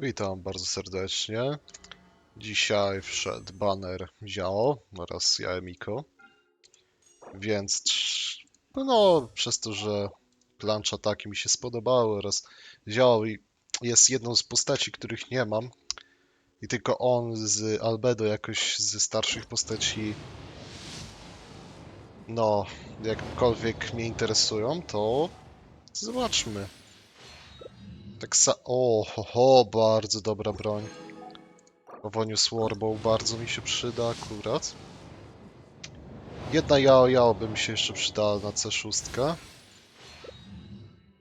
Witam bardzo serdecznie. Dzisiaj wszedł banner Ziao oraz Jaemiko. Więc no, przez to, że plansz ataki mi się spodobały oraz Ziao jest jedną z postaci, których nie mam i tylko on z Albedo jakoś ze starszych postaci no, jakkolwiek mnie interesują, to zobaczmy. Tak sa... O, ho, ho, bardzo dobra broń. Owonius Warbow bardzo mi się przyda akurat. Jedna Yao Yao by mi się jeszcze przydała na C6.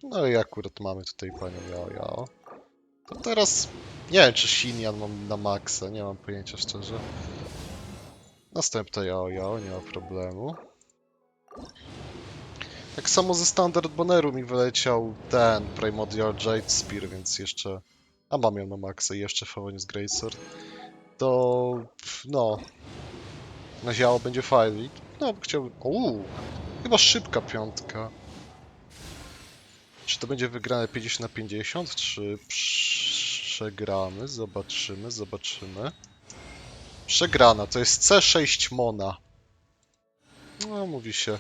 No i akurat mamy tutaj panią Yao Yao. To teraz nie wiem czy Xinyan mam na maksa, nie mam pojęcia szczerze. Następna Yao Yao, nie ma problemu. Tak samo ze Standard Bonneru mi wyleciał ten Primordial Jade Spear, więc jeszcze... A mam ją na maksa i jeszcze Favonius Greatsword. To... no... Na ziało będzie fajnie. No, chciałbym... Uuu! Chyba szybka piątka. Czy to będzie wygrane 50 na 50, czy przegramy? Zobaczymy, zobaczymy. Przegrana, to jest C6 Mona. No, mówi się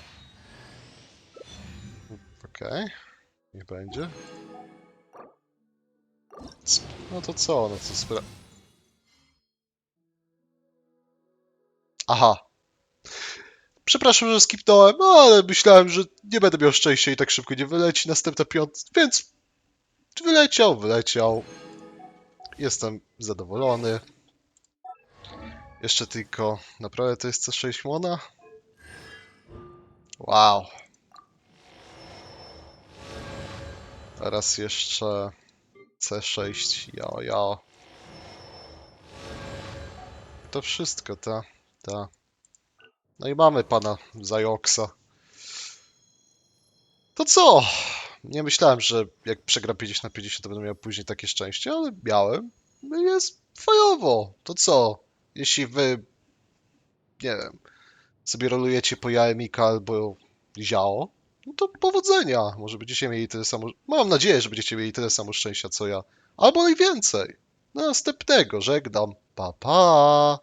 Okej, niech będzie. No to co, no co spra... Aha. Przepraszam, że skipnąłem, no ale myślałem, że nie będę miał szczęścia i tak szybko nie wyleci następna piąt, więc wyleciał, wyleciał. Jestem zadowolony. Jeszcze tylko, naprawdę to jest C6 Mona? Wow. Teraz jeszcze C6, ja, ja. To wszystko, ta, ta. No i mamy pana Zajoksa. To co? Nie myślałem, że jak przegram 50 na 50, to będę miał później takie szczęście, ale miałem. Jest fajowo. To co? Jeśli wy, nie wiem, sobie rolujecie po Jaemika albo Ziao, no to powodzenia. Może będziecie mieli tyle samo. Mam nadzieję, że będziecie mieli tyle samo szczęścia co ja. Albo i więcej. No, następnego żegnam. Pa pa.